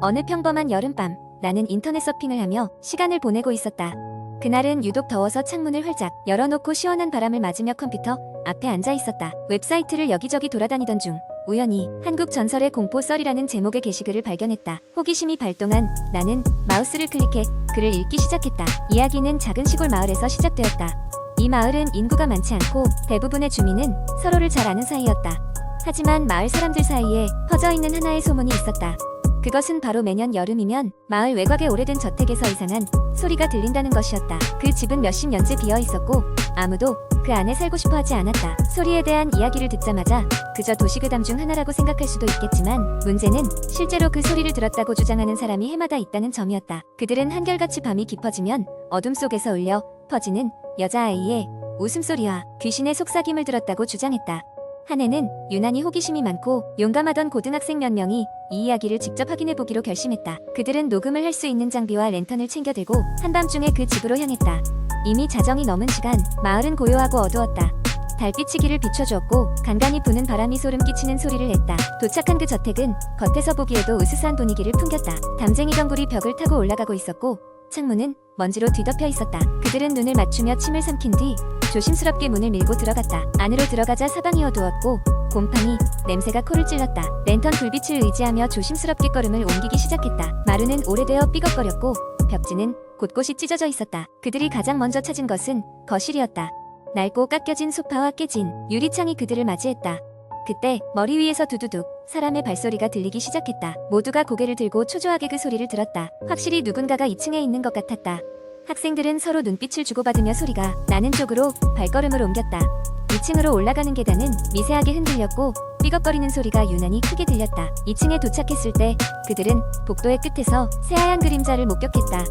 어느 평범한 여름밤, 나는 인터넷 서핑을 하며 시간을 보내고 있었다. 그날은 유독 더워서 창문을 활짝 열어놓고 시원한 바람을 맞으며 컴퓨터 앞에 앉아 있었다. 웹사이트를 여기저기 돌아다니던 중 우연히 한국 전설의 공포 썰이라는 제목의 게시글을 발견했다. 호기심이 발동한 나는 마우스를 클릭해 글을 읽기 시작했다. 이야기는 작은 시골 마을에서 시작되었다. 이 마을은 인구가 많지 않고 대부분의 주민은 서로를 잘 아는 사이였다. 하지만 마을 사람들 사이에 퍼져 있는 하나의 소문이 있었다. 그것은 바로 매년 여름이면 마을 외곽의 오래된 저택에서 이상한 소리가 들린다는 것이었다. 그 집은 몇십 년째 비어 있었고 아무도 그 안에 살고 싶어 하지 않았다. 소리에 대한 이야기를 듣자마자 그저 도시괴담 중 하나라고 생각할 수도 있겠지만 문제는 실제로 그 소리를 들었다고 주장하는 사람이 해마다 있다는 점이었다. 그들은 한결같이 밤이 깊어지면 어둠 속에서 울려 퍼지는 여자아이의 웃음소리와 귀신의 속삭임을 들었다고 주장했다. 한 해는 유난히 호기심이 많고 용감하던 고등학생 몇 명이 이 이야기를 직접 확인해 보기로 결심했다. 그들은 녹음을 할 수 있는 장비와 랜턴을 챙겨 들고 한밤중에 그 집으로 향했다. 이미 자정이 넘은 시간 마을은 고요하고 어두웠다. 달빛이 길을 비춰주었고 간간히 부는 바람이 소름 끼치는 소리를 냈다. 도착한 그 저택은 겉에서 보기에도 으스스한 분위기를 풍겼다. 담쟁이 덩굴이 벽을 타고 올라가고 있었고 창문은 먼지로 뒤덮여 있었다. 그들은 눈을 맞추며 침을 삼킨 뒤 조심스럽게 문을 밀고 들어갔다. 안으로 들어가자 사방이 어두웠고 곰팡이 냄새가 코를 찔렀다. 랜턴 불빛을 의지하며 조심스럽게 걸음을 옮기기 시작했다. 마루는 오래되어 삐걱거렸고 벽지는 곳곳이 찢어져 있었다. 그들이 가장 먼저 찾은 것은 거실이었다. 낡고 깎여진 소파와 깨진 유리창이 그들을 맞이했다. 그때 머리 위에서 두두둑 사람의 발소리가 들리기 시작했다. 모두가 고개를 들고 초조하게 그 소리를 들었다. 확실히 누군가가 2층에 있는 것 같았다. 학생들은 서로 눈빛을 주고받으며 소리가 나는 쪽으로 발걸음을 옮겼다. 2층으로 올라가는 계단은 미세하게 흔들렸고 삐걱거리는 소리가 유난히 크게 들렸다. 2층에 도착했을 때 그들은 복도의 끝에서 새하얀 그림자를 목격했다.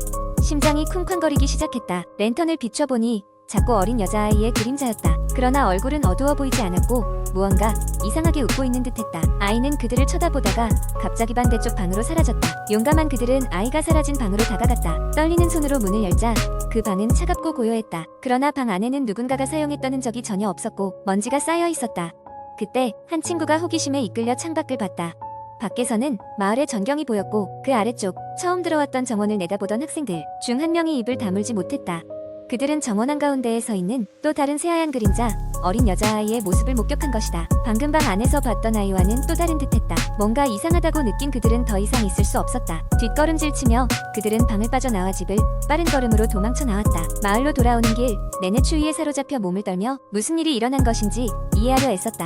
심장이 쿵쾅거리기 시작했다. 랜턴을 비춰보니 작고 어린 여자아이의 그림자였다. 그러나 얼굴은 어두워 보이지 않았고 무언가 이상하게 웃고 있는 듯했다. 아이는 그들을 쳐다보다가 갑자기 반대쪽 방으로 사라졌다. 용감한 그들은 아이가 사라진 방으로 다가갔다. 떨리는 손으로 문을 열자 그 방은 차갑고 고요했다. 그러나 방 안에는 누군가가 사용했던 흔적이 전혀 없었고 먼지가 쌓여 있었다. 그때 한 친구가 호기심에 이끌려 창밖을 봤다. 밖에서는 마을의 전경이 보였고 그 아래쪽 처음 들어왔던 정원을 내다보던 학생들 중 한 명이 입을 다물지 못했다. 그들은 정원 한가운데에 서 있는 또 다른 새하얀 그림자 어린 여자아이의 모습을 목격한 것이다. 방금 방 안에서 봤던 아이와는 또 다른 듯했다. 뭔가 이상하다고 느낀 그들은 더 이상 있을 수 없었다. 뒷걸음질 치며 그들은 방을 빠져나와 집을 빠른 걸음으로 도망쳐 나왔다. 마을로 돌아오는 길 내내 추위에 사로잡혀 몸을 떨며 무슨 일이 일어난 것인지 이해하려 애썼다.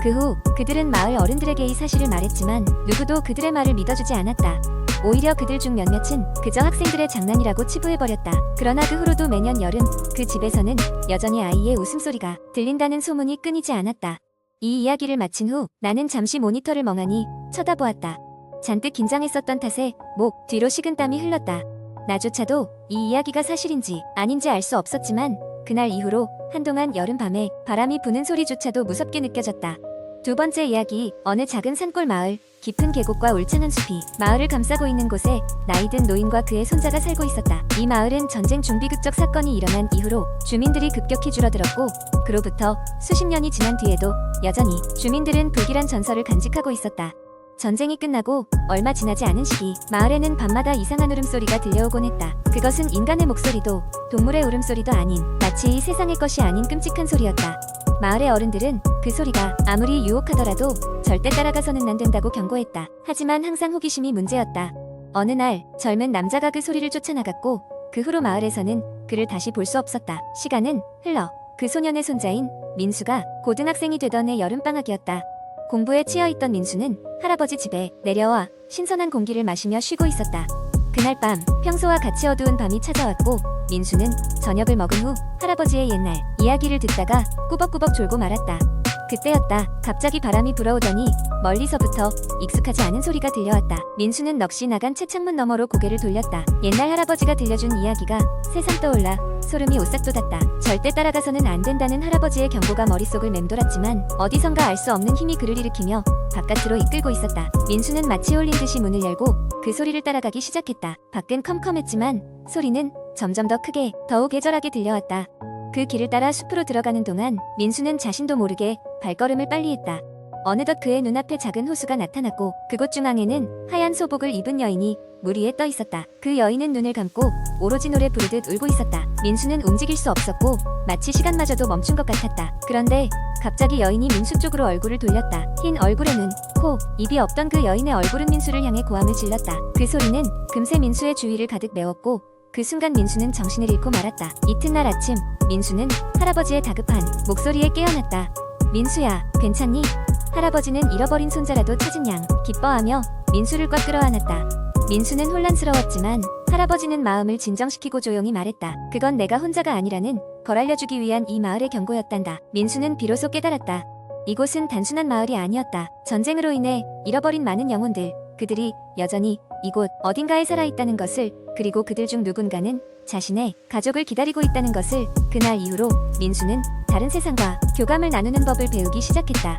그 후 그들은 마을 어른들에게 이 사실을 말했지만 누구도 그들의 말을 믿어주지 않았다. 오히려 그들 중 몇몇은 그저 학생들의 장난이라고 치부해버렸다. 그러나 그 후로도 매년 여름 그 집에서는 여전히 아이의 웃음소리가 들린다는 소문이 끊이지 않았다. 이 이야기를 마친 후 나는 잠시 모니터를 멍하니 쳐다보았다. 잔뜩 긴장했었던 탓에 목 뒤로 식은 땀이 흘렀다. 나조차도 이 이야기가 사실인지 아닌지 알 수 없었지만 그날 이후로 한동안 여름밤에 바람이 부는 소리조차도 무섭게 느껴졌다. 두 번째 이야기 어느 작은 산골 마을 깊은 계곡과 울창한 숲이 마을을 감싸고 있는 곳에 나이든 노인과 그의 손자가 살고 있었다. 이 마을은 전쟁 중비극적 사건이 일어난 이후로 주민들이 급격히 줄어들었고 그로부터 수십 년이 지난 뒤에도 여전히 주민들은 불길한 전설을 간직하고 있었다. 전쟁이 끝나고 얼마 지나지 않은 시기 마을에는 밤마다 이상한 울음소리가 들려오곤 했다. 그것은 인간의 목소리도 동물의 울음소리도 아닌 마치 이 세상의 것이 아닌 끔찍한 소리였다. 마을의 어른들은 그 소리가 아무리 유혹하더라도 절대 따라가서는 안 된다고 경고했다. 하지만 항상 호기심이 문제였다. 어느 날 젊은 남자가 그 소리를 쫓아나갔고 그 후로 마을에서는 그를 다시 볼 수 없었다. 시간은 흘러 그 소년의 손자인 민수가 고등학생이 되던 해 여름방학이었다. 공부에 치여있던 민수는 할아버지 집에 내려와 신선한 공기를 마시며 쉬고 있었다. 그날 밤 평소와 같이 어두운 밤이 찾아왔고 민수는 저녁을 먹은 후 할아버지의 옛날 이야기를 듣다가 꾸벅꾸벅 졸고 말았다. 그때였다. 갑자기 바람이 불어오더니 멀리서부터 익숙하지 않은 소리가 들려왔다. 민수는 넋이 나간 채창문 너머로 고개를 돌렸다. 옛날 할아버지가 들려준 이야기가 새삼 떠올라 소름이 오싹 돋았다. 절대 따라가서는 안 된다는 할아버지의 경고가 머릿속을 맴돌았지만 어디선가 알 수 없는 힘이 그를 일으키며 바깥으로 이끌고 있었다. 민수는 마치 홀린 듯이 문을 열고 그 소리를 따라가기 시작했다. 밖은 컴컴했지만 소리는 점점 더 크게 더욱 애절하게 들려왔다. 그 길을 따라 숲으로 들어가는 동안 민수는 자신도 모르게 발걸음을 빨리 했다. 어느덧 그의 눈앞에 작은 호수가 나타났고 그곳 중앙에는 하얀 소복을 입은 여인이 물 위에 떠 있었다. 그 여인은 눈을 감고 오로지 노래 부르듯 울고 있었다. 민수는 움직일 수 없었고 마치 시간마저도 멈춘 것 같았다. 그런데 갑자기 여인이 민수 쪽으로 얼굴을 돌렸다. 흰 얼굴에 눈, 코, 입이 없던 그 여인의 얼굴은 민수를 향해 고함을 질렀다. 그 소리는 금세 민수의 주위를 가득 메웠고 그 순간 민수는 정신을 잃고 말았다. 이튿날 아침 민수는 할아버지의 다급한 목소리에 깨어났다. 민수야, 괜찮니? 할아버지는 잃어버린 손자라도 찾은 양 기뻐하며 민수를 꽉 끌어안았다. 민수는 혼란스러웠지만 할아버지는 마음을 진정시키고 조용히 말했다. 그건 내가 혼자가 아니라는 걸 알려주기 위한 이 마을의 경고였단다. 민수는 비로소 깨달았다. 이곳은 단순한 마을이 아니었다. 전쟁으로 인해 잃어버린 많은 영혼들, 그들이 여전히 이곳 어딘가에 살아있다는 것을 그리고 그들 중 누군가는 자신의 가족을 기다리고 있다는 것을 그날 이후로 민수는 다른 세상과 교감을 나누는 법을 배우기 시작했다.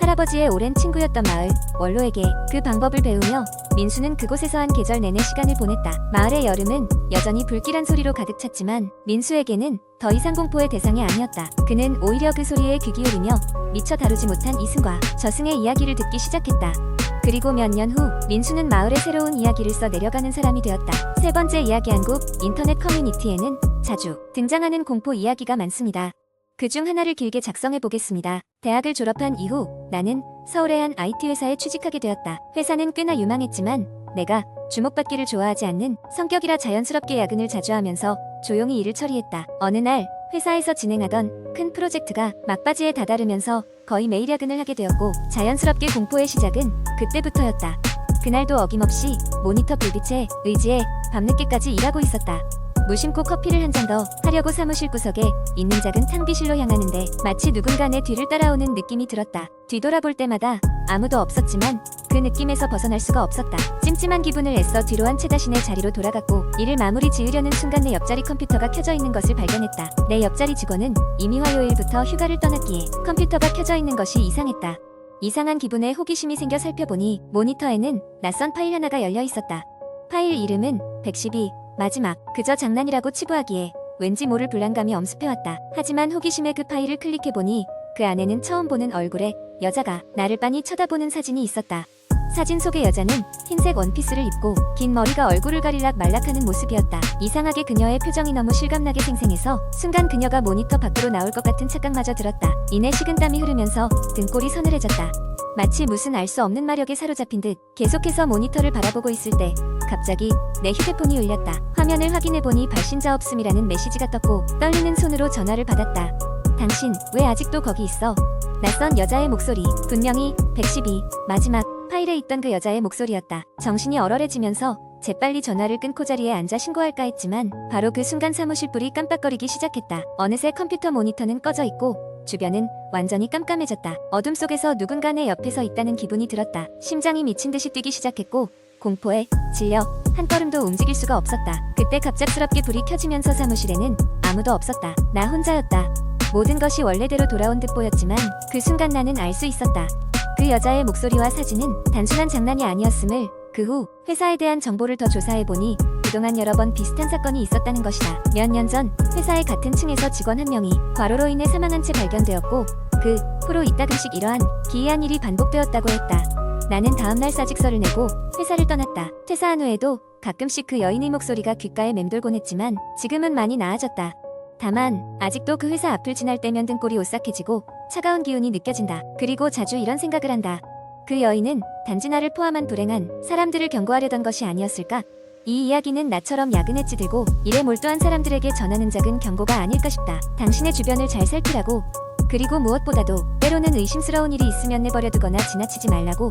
할아버지의 오랜 친구였던 마을 원로에게 그 방법을 배우며 민수는 그곳에서 한 계절 내내 시간을 보냈다. 마을의 여름은 여전히 불길한 소리로 가득 찼지만 민수에게는 더 이상 공포의 대상이 아니었다. 그는 오히려 그 소리에 귀 기울이며 미처 다루지 못한 이승과 저승의 이야기를 듣기 시작했다. 그리고 몇 년 후 민수는 마을의 새로운 이야기를 써 내려가는 사람이 되었다. 세 번째 이야기 한국 인터넷 커뮤니티에는 자주 등장하는 공포 이야기가 많습니다. 그 중 하나를 길게 작성해 보겠습니다. 대학을 졸업한 이후 나는 서울의 한 IT 회사에 취직하게 되었다. 회사는 꽤나 유망했지만 내가 주목받기를 좋아하지 않는 성격이라 자연스럽게 야근을 자주 하면서 조용히 일을 처리했다. 어느 날 회사에서 진행하던 큰 프로젝트가 막바지에 다다르면서 거의 매일 야근을 하게 되었고 자연스럽게 공포의 시작은 그때부터였다. 그날도 어김없이 모니터 불빛에 의지해 밤늦게까지 일하고 있었다. 무심코 커피를 한 잔 더 하려고 사무실 구석에 있는 작은 탕비실로 향하는데 마치 누군가 내 뒤를 따라오는 느낌이 들었다. 뒤돌아볼 때마다 아무도 없었지만 그 느낌에서 벗어날 수가 없었다. 찜찜한 기분을 애써 뒤로 한 채 자신의 자리로 돌아갔고 일을 마무리 지으려는 순간 내 옆자리 컴퓨터가 켜져 있는 것을 발견했다. 내 옆자리 직원은 이미 화요일부터 휴가를 떠났기에 컴퓨터가 켜져 있는 것이 이상했다. 이상한 기분에 호기심이 생겨 살펴보니 모니터에는 낯선 파일 하나가 열려 있었다. 파일 이름은 112 마지막 그저 장난이라고 치부하기에 왠지 모를 불안감이 엄습해왔다. 하지만 호기심에 그 파일을 클릭해보니 그 안에는 처음 보는 얼굴의 여자가 나를 빤히 쳐다보는 사진이 있었다. 사진 속의 여자는 흰색 원피스를 입고 긴 머리가 얼굴을 가릴락 말락하는 모습이었다. 이상하게 그녀의 표정이 너무 실감나게 생생해서 순간 그녀가 모니터 밖으로 나올 것 같은 착각마저 들었다. 이내 식은땀이 흐르면서 등골이 서늘해졌다. 마치 무슨 알 수 없는 마력에 사로잡힌 듯 계속해서 모니터를 바라보고 있을 때 갑자기 내 휴대폰이 울렸다. 화면을 확인해보니 발신자 없음이라는 메시지가 떴고 떨리는 손으로 전화를 받았다. 당신 왜 아직도 거기 있어? 낯선 여자의 목소리 분명히 112 마지막 파일에 있던 그 여자의 목소리였다. 정신이 얼얼해지면서 재빨리 전화를 끊고 자리에 앉아 신고할까 했지만 바로 그 순간 사무실 불이 깜빡거리기 시작했다. 어느새 컴퓨터 모니터는 꺼져 있고 주변은 완전히 깜깜해졌다. 어둠 속에서 누군가 내 옆에 서 있다는 기분이 들었다. 심장이 미친 듯이 뛰기 시작했고 공포에 질려 한 걸음도 움직일 수가 없었다. 그때 갑작스럽게 불이 켜지면서 사무실에는 아무도 없었다. 나 혼자였다. 모든 것이 원래대로 돌아온 듯 보였지만 그 순간 나는 알 수 있었다. 그 여자의 목소리와 사진은 단순한 장난이 아니었음을 그 후 회사에 대한 정보를 더 조사해보니 그동안 여러 번 비슷한 사건이 있었다는 것이다. 몇 년 전 회사의 같은 층에서 직원 한 명이 과로로 인해 사망한 채 발견되었고 그 후로 이따금씩 이러한 기이한 일이 반복되었다고 했다. 나는 다음날 사직서를 내고 회사를 떠났다. 퇴사한 후에도 가끔씩 그 여인의 목소리가 귓가에 맴돌곤 했지만 지금은 많이 나아졌다. 다만 아직도 그 회사 앞을 지날 때면 등골이 오싹해지고 차가운 기운이 느껴진다. 그리고 자주 이런 생각을 한다. 그 여인은 단지 나를 포함한 불행한 사람들을 경고하려던 것이 아니었을까? 이 이야기는 나처럼 야근에 찌들고 일에 몰두한 사람들에게 전하는 작은 경고가 아닐까 싶다. 당신의 주변을 잘 살피라고. 그리고 무엇보다도 때로는 의심스러운 일이 있으면 내버려두거나 지나치지 말라고.